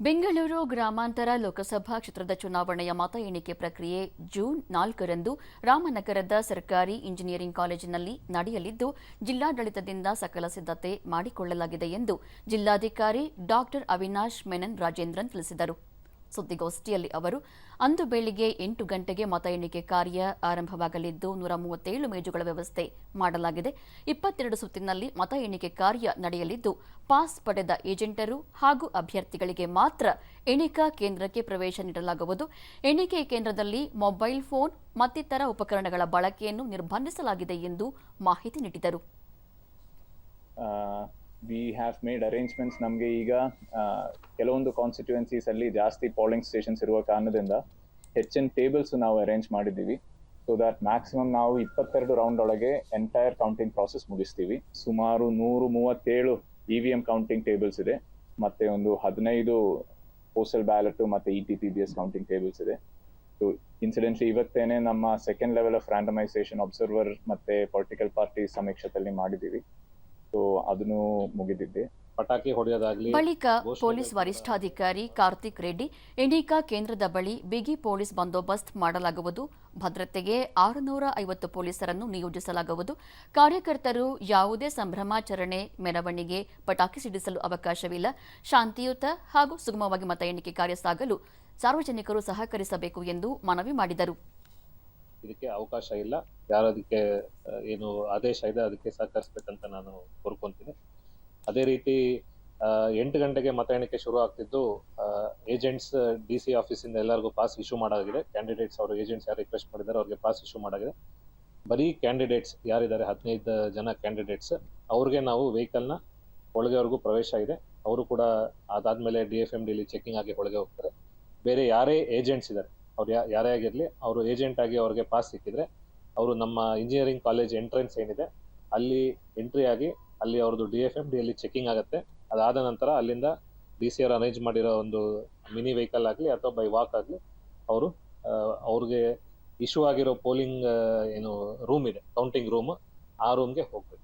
ಬೆಂಗಳೂರು ಗ್ರಾಮಾಂತರ ಲೋಕಸಭಾ ಕ್ಷೇತ್ರದ ಚುನಾವಣೆಯ ಮತ ಎಣಿಕೆ ಪ್ರಕ್ರಿಯೆ ಜೂನ್ ನಾಲ್ಕರಂದು ರಾಮನಗರದ ಸರ್ಕಾರಿ ಇಂಜಿನಿಯರಿಂಗ್ ಕಾಲೇಜಿನಲ್ಲಿ ನಡೆಯಲಿದ್ದು, ಜಿಲ್ಲಾಡಳಿತದಿಂದ ಸಕಲ ಸಿದ್ಧತೆ ಮಾಡಿಕೊಳ್ಳಲಾಗಿದೆ ಎಂದು ಜಿಲ್ಲಾಧಿಕಾರಿ ಡಾ ಅವಿನಾಶ್ ಮೆನನ್ ರಾಜೇಂದ್ರನ್ ತಿಳಿಸಿದರು. ಸುದ್ದಿಗೋಷ್ಠಿಯಲ್ಲಿ ಅವರು, ಅಂದು ಬೆಳಿಗ್ಗೆ ಎಂಟು ಗಂಟೆಗೆ ಮತ ಎಣಿಕೆ ಕಾರ್ಯ ಆರಂಭವಾಗಲಿದ್ದು ನೂರ ಮೂವತ್ತೇಳು ಮೇಜುಗಳ ವ್ಯವಸ್ಥೆ ಮಾಡಲಾಗಿದೆ. ಇಪ್ಪತ್ತೆರಡು ಸುತ್ತಿನಲ್ಲಿ ಮತ ಎಣಿಕೆ ಕಾರ್ಯ ನಡೆಯಲಿದ್ದು, ಪಾಸ್ ಪಡೆದ ಏಜೆಂಟರು ಹಾಗೂ ಅಭ್ಯರ್ಥಿಗಳಿಗೆ ಮಾತ್ರ ಎಣಿಕಾ ಕೇಂದ್ರಕ್ಕೆ ಪ್ರವೇಶ ನೀಡಲಾಗುವುದು. ಎಣಿಕೆ ಕೇಂದ್ರದಲ್ಲಿ ಮೊಬೈಲ್ ಫೋನ್ ಮತ್ತಿತರ ಉಪಕರಣಗಳ ಬಳಕೆಯನ್ನು ನಿರ್ಬಂಧಿಸಲಾಗಿದೆ ಎಂದು ಮಾಹಿತಿ ನೀಡಿದರು. ವಿ ಹ್ಯಾವ್ ಮೇಡ್ ಅರೇಂಜ್ಮೆಂಟ್ಸ್ ನಮಗೆ ಈಗ ಕೆಲವೊಂದು ಕಾನ್ಸ್ಟಿಟ್ಯೂಯೆನ್ಸೀಸ್ ಅಲ್ಲಿ ಜಾಸ್ತಿ ಪೋಲಿಂಗ್ ಸ್ಟೇಷನ್ಸ್ ಇರುವ ಕಾರಣದಿಂದ ಹೆಚ್ಚಿನ ಟೇಬಲ್ಸ್ ನಾವು ಅರೇಂಜ್ ಮಾಡಿದ್ದೀವಿ. ಸೊ ದಟ್ ಮ್ಯಾಕ್ಸಿಮಮ್ ನಾವು ಇಪ್ಪತ್ತೆರಡು ರೌಂಡ್ ಒಳಗೆ ಎಂಟೈರ್ ಕೌಂಟಿಂಗ್ ಪ್ರಾಸೆಸ್ ಮುಗಿಸ್ತೀವಿ. ಸುಮಾರು ನೂರು ಮೂವತ್ತೇಳು E V M counting tables ಇದೆ. ಮತ್ತೆ ಒಂದು ಹದಿನೈದು ಪೋಸ್ಟಲ್ ಬ್ಯಾಲೆಟ್ ಮತ್ತೆ E T P B S counting tables ಇದೆ. ಸೊ ಇನ್ಸಿಡೆಂಟ್ಲಿ ಇವತ್ತೇನೆ ನಮ್ಮ second level of randomisation observer ಮತ್ತೆ ಪೊಲಿಟಿಕಲ್ ಪಾರ್ಟಿ ಸಮೀಕ್ಷೆಯಲ್ಲಿ ಮಾಡಿದ್ದೀವಿ. ಸೊ ಅದನ್ನು ಮುಗಿದಿದ್ದೆ. ಪಟಾಕಿ ಹೊಡೆಯೋದಾಗ್ಲಿ ಬಳಿಕ ಪೊಲೀಸ್ ವರಿಷ್ಠಾಧಿಕಾರಿ ಕಾರ್ತಿಕ್ ರೆಡ್ಡಿ ಎಣಿಕಾ ಕೇಂದ್ರದ ಬಳಿ ಬಿಗಿ ಪೊಲೀಸ್ ಬಂದೋಬಸ್ತ್ ಮಾಡಲಾಗುವುದು. ಭದ್ರತೆಗೆ ಆರುನೂರ ಐವತ್ತು ಪೊಲೀಸರನ್ನು ನಿಯೋಜಿಸಲಾಗುವುದು. ಕಾರ್ಯಕರ್ತರು ಯಾವುದೇ ಸಂಭ್ರಮಾಚರಣೆ ಮೆರವಣಿಗೆ ಪಟಾಕಿ ಸಿಡಿಸಲು ಅವಕಾಶವಿಲ್ಲ. ಶಾಂತಿಯುತ ಹಾಗೂ ಸುಗಮವಾಗಿ ಮತ ಎಣಿಕೆ ಕಾರ್ಯ ಸಾಗಲು ಸಾರ್ವಜನಿಕರು ಸಹಕರಿಸಬೇಕು ಎಂದು ಮನವಿ ಮಾಡಿದರು. ಇದಕ್ಕೆ ಅವಕಾಶ ಇಲ್ಲ. ಯಾರು ಅದಕ್ಕೆ ಏನು ಆದೇಶ ಇದೆ ಅದಕ್ಕೆ ಸಹಕರಿಸ್ಬೇಕಂತ ನಾನು ಕೋರ್ಕೊಂತೀನಿ. ಅದೇ ರೀತಿ ಎಂಟು ಗಂಟೆಗೆ ಮತ ಎಣಿಕೆ ಶುರು ಆಗ್ತಿದ್ದು ಏಜೆಂಟ್ಸ್ ಡಿ ಸಿ ಆಫೀಸಿಂದ ಎಲ್ಲರಿಗೂ ಪಾಸ್ ಇಶ್ಯೂ ಮಾಡಾಗಿದೆ. ಕ್ಯಾಂಡಿಡೇಟ್ಸ್ ಅವರು ಏಜೆಂಟ್ಸ್ ಯಾರು ರಿಕ್ವೆಸ್ಟ್ ಮಾಡಿದ್ದಾರೆ ಅವ್ರಿಗೆ ಪಾಸ್ ಇಶ್ಯೂ ಮಾಡಾಗಿದೆ. ಬರೀ ಕ್ಯಾಂಡಿಡೇಟ್ಸ್ ಯಾರಿದ್ದಾರೆ, ಹದಿನೈದು ಜನ ಕ್ಯಾಂಡಿಡೇಟ್ಸ್ ಅವ್ರಿಗೆ ನಾವು ವೆಹಿಕಲ್ನ ಒಳಗೆವರೆಗೂ ಪ್ರವೇಶ ಇದೆ. ಅವರು ಕೂಡ ಅದಾದ್ಮೇಲೆ ಡಿ ಎಫ್ ಎಂ ಡಿಲಿ ಚೆಕಿಂಗ್ ಆಗಿ ಒಳಗೆ ಹೋಗ್ತಾರೆ. ಬೇರೆ ಯಾರೇ ಏಜೆಂಟ್ಸ್ ಇದ್ದಾರೆ ಅವ್ರು ಯಾರೇ ಆಗಿರಲಿ, ಅವರು ಏಜೆಂಟ್ ಆಗಿ ಅವ್ರಿಗೆ ಪಾಸ್ ಸಿಕ್ಕಿದ್ರೆ, ಅವರು ನಮ್ಮ ಇಂಜಿನಿಯರಿಂಗ್ ಕಾಲೇಜ್ ಎಂಟ್ರೆನ್ಸ್ ಏನಿದೆ, ಅಲ್ಲಿ ಎಂಟ್ರಿ ಆಗಿ, ಅಲ್ಲಿ ಅವ್ರದ್ದು ಡಿ ಎಫ್ ಎಂ ಡಿಯಲ್ಲಿ ಚೆಕಿಂಗ್ ಆಗುತ್ತೆ. ಅದಾದ ನಂತರ ಅಲ್ಲಿಂದ ಡಿ ಸಿ ಆರ್ ಅರೇಂಜ್ ಮಾಡಿರೋ ಒಂದು ಮಿನಿ ವೆಹಿಕಲ್ ಆಗಲಿ ಅಥವಾ ಬೈ ವಾಕ್ ಆಗಲಿ, ಅವರು ಅವ್ರಿಗೆ ಇಶ್ಯೂ ಆಗಿರೋ ಪೋಲಿಂಗ್ ಏನು ರೂಮ್ ಇದೆ ಕೌಂಟಿಂಗ್ ರೂಮ್ ಆ ರೂಮ್ಗೆ ಹೋಗ್ಬೇಕು.